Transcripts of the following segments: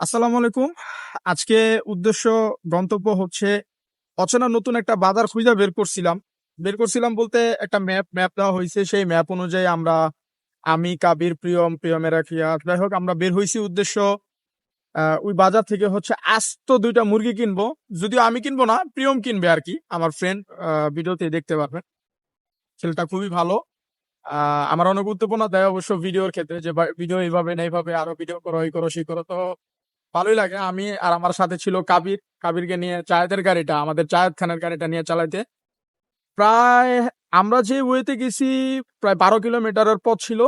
আসসালামু আলাইকুম। আজকে উদ্দেশ্য গন্তব্য হচ্ছে অচেনা নতুন একটা বাজার খুঁজে বের করছিলাম। বের করছিলাম বলতে একটা ম্যাপ ম্যাপ দেওয়া হয়েছে। সেই ম্যাপ অনুযায়ী আমরা আমি কাবির প্রিয়ম প্রিয়মের যাই হোক আমরা বের হয়েছি উদ্দেশ্য ওই বাজার থেকে হচ্ছে আস্ত দুইটা মুরগি কিনবো। যদিও আমি কিনবো না প্রিয়ম কিনবে আর কি। আমার ফ্রেন্ড ভিডিওতে দেখতে পারবেন। ছেলেটা খুবই ভালো। আহ, আমার অনেক উদ্দীপনা দেয় অবশ্য ভিডিওর ক্ষেত্রে যে ভিডিও এইভাবে না এইভাবে আরও ভিডিও করো এই করো সেই করো। তো ভালোই লাগে। আমি আর আমার সাথে ছিল কাবির। কাবিরকে নিয়ে চায়েদের গাড়িটা, আমাদের চায়েদ খানের গাড়িটা নিয়ে চালাইতে। প্রায় আমরা যে ওয়েতে গেছি, প্রায় বারো কিলোমিটারের পথ ছিল।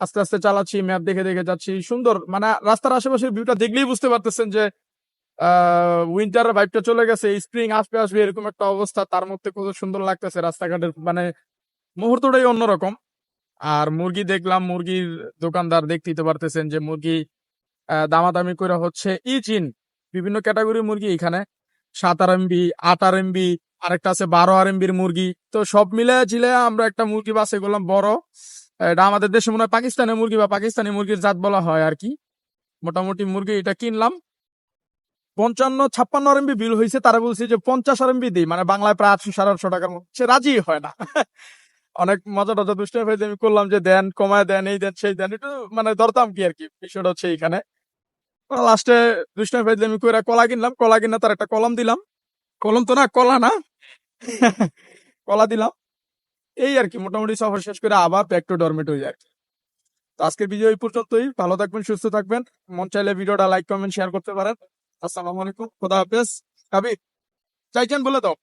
আস্তে আস্তে চালাচ্ছি, ম্যাপ দেখে দেখে যাচ্ছি। সুন্দর মানে রাস্তার আশেপাশের ভিউটা দেখলেই বুঝতে পারতেছেন যে উইন্টারের ভাইবটা চলে গেছে। স্প্রিং আসবে আসবে, এরকম একটা অবস্থা। তার মধ্যে কত সুন্দর লাগতেছে রাস্তাঘাটের মানে মুহূর্তটাই অন্যরকম। আর মুরগি দেখলাম, মুরগির দোকানদার দেখতে পারতেছেন যে মুরগি দামাদামি করে হচ্ছে ইচিন বিভিন্ন ক্যাটাগরি মুরগি এখানে। সাত আর এমবি আট আর এমবি আরেকটা আছে বারো আর এমবির মুরগি। তো সব মিলে জিলে আমরা একটা মুরগি বাসে করলাম বড়। এটা আমাদের দেশে মনে হয় পাকিস্তানি মুরগি বা পাকিস্তানি মুরগির জাত বলা হয় আর কি। মোটামুটি মুরগি এটা কিনলাম। পঞ্চান্ন, ছাপ্পান্ন আর এমবি বিল হয়েছে তারা বলছে যে পঞ্চাশ আর এমবি দিই। মানে বাংলায় প্রায় আটশো, সাড়ে আটশো টাকার মতো। সে রাজি হয় না। অনেক মজা টজা দুষ্ট আমি করলাম যে দেন, কমায় দেন, এই দেন, সেই দেন, একটু মানে দরদাম কি আর কি। বিষয়টা হচ্ছে এইখানে। লাস্টে দুষ্ট হয়ে আমি কইরা কলা কিনলাম, কলা কিনা তার একটা কলম দিলাম। কলম তো না, কলা না। কলা দিলাম। এই আর কি, মোটামুটি সফর শেষ করে আবার ব্যাক টু ডরমেট হয়ে যায় তো আজকের ভিডিও এই পর্যন্তই। ভালো থাকবেন, সুস্থ থাকবেন। মন চাইলে ভিডিওটা লাইক কমেন্ট শেয়ার করতে পারেন। আসসালামু আলাইকুম। খোদা হাফেজ। কাবি চাইছেন বলে দাও।